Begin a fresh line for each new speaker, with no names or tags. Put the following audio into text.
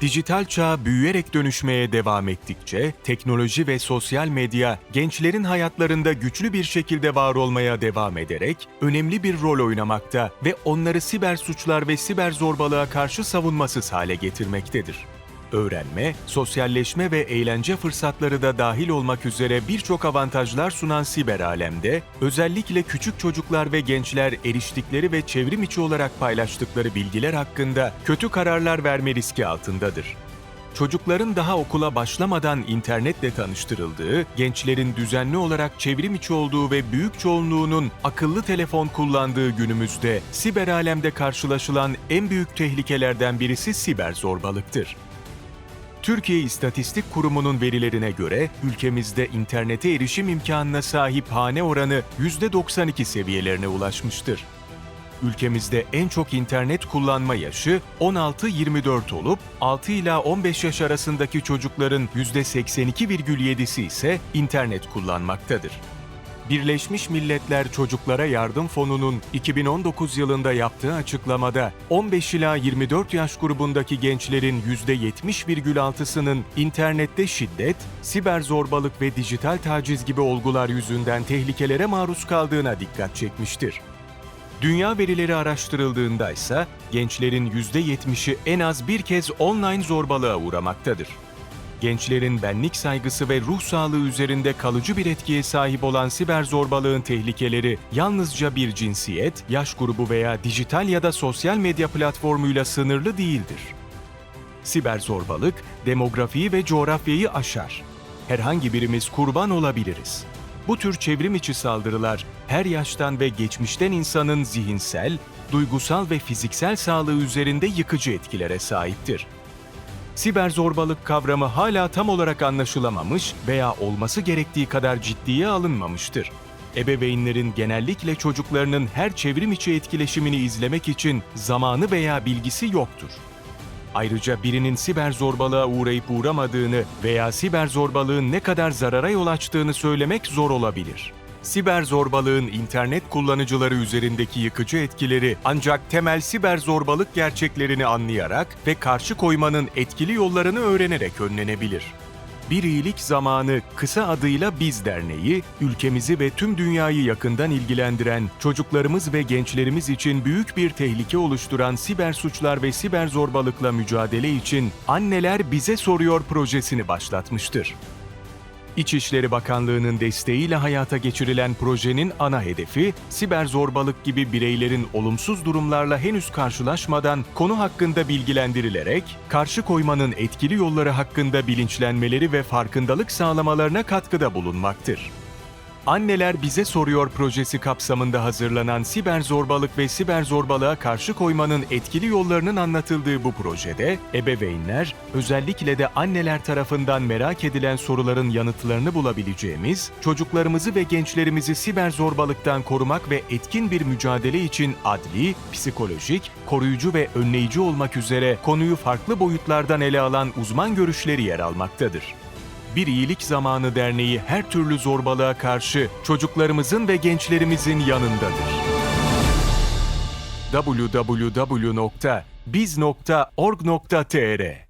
Dijital çağ büyüyerek dönüşmeye devam ettikçe teknoloji ve sosyal medya gençlerin hayatlarında güçlü bir şekilde var olmaya devam ederek önemli bir rol oynamakta ve onları siber suçlar ve siber zorbalığa karşı savunmasız hale getirmektedir. Öğrenme, sosyalleşme ve eğlence fırsatları da dahil olmak üzere birçok avantajlar sunan siber alemde, özellikle küçük çocuklar ve gençler eriştikleri ve çevrim içi olarak paylaştıkları bilgiler hakkında kötü kararlar verme riski altındadır. Çocukların daha okula başlamadan internetle tanıştırıldığı, gençlerin düzenli olarak çevrim içi olduğu ve büyük çoğunluğunun akıllı telefon kullandığı günümüzde siber alemde karşılaşılan en büyük tehlikelerden birisi siber zorbalıktır. Türkiye İstatistik Kurumu'nun verilerine göre ülkemizde internete erişim imkanına sahip hane oranı %92 seviyelerine ulaşmıştır. Ülkemizde en çok internet kullanma yaşı 16-24 olup 6 ila 15 yaş arasındaki çocukların %82,7'si ise internet kullanmaktadır. Birleşmiş Milletler Çocuklara Yardım Fonu'nun 2019 yılında yaptığı açıklamada 15 ila 24 yaş grubundaki gençlerin %70,6'sının internette şiddet, siber zorbalık ve dijital taciz gibi olgular yüzünden tehlikelere maruz kaldığına dikkat çekmiştir. Dünya verileri araştırıldığında ise gençlerin %70'i en az bir kez online zorbalığa uğramaktadır. Gençlerin benlik saygısı ve ruh sağlığı üzerinde kalıcı bir etkiye sahip olan siber zorbalığın tehlikeleri yalnızca bir cinsiyet, yaş grubu veya dijital ya da sosyal medya platformuyla sınırlı değildir. Siber zorbalık demografiyi ve coğrafyayı aşar. Herhangi birimiz kurban olabiliriz. Bu tür çevrim içi saldırılar her yaştan ve geçmişten insanın zihinsel, duygusal ve fiziksel sağlığı üzerinde yıkıcı etkilere sahiptir. Siber zorbalık kavramı hala tam olarak anlaşılamamış veya olması gerektiği kadar ciddiye alınmamıştır. Ebeveynlerin genellikle çocuklarının her çevrim içi etkileşimini izlemek için zamanı veya bilgisi yoktur. Ayrıca birinin siber zorbalığa uğrayıp uğramadığını veya siber zorbalığın ne kadar zarara yol açtığını söylemek zor olabilir. Siber zorbalığın internet kullanıcıları üzerindeki yıkıcı etkileri ancak temel siber zorbalık gerçeklerini anlayarak ve karşı koymanın etkili yollarını öğrenerek önlenebilir. Bir iyilik zamanı kısa adıyla Biz Derneği, ülkemizi ve tüm dünyayı yakından ilgilendiren, çocuklarımız ve gençlerimiz için büyük bir tehlike oluşturan siber suçlar ve siber zorbalıkla mücadele için Anneler Bize Soruyor projesini başlatmıştır. İçişleri Bakanlığı'nın desteğiyle hayata geçirilen projenin ana hedefi, siber zorbalık gibi bireylerin olumsuz durumlarla henüz karşılaşmadan konu hakkında bilgilendirilerek, karşı koymanın etkili yolları hakkında bilinçlenmeleri ve farkındalık sağlamalarına katkıda bulunmaktır. Anneler Bize Soruyor projesi kapsamında hazırlanan siber zorbalık ve siber zorbalığa karşı koymanın etkili yollarının anlatıldığı bu projede, ebeveynler, özellikle de anneler tarafından merak edilen soruların yanıtlarını bulabileceğimiz, çocuklarımızı ve gençlerimizi siber zorbalıktan korumak ve etkin bir mücadele için adli, psikolojik, koruyucu ve önleyici olmak üzere konuyu farklı boyutlardan ele alan uzman görüşleri yer almaktadır. Bir İyilik Zamanı Derneği her türlü zorbalığa karşı çocuklarımızın ve gençlerimizin yanındadır. www.biz.org.tr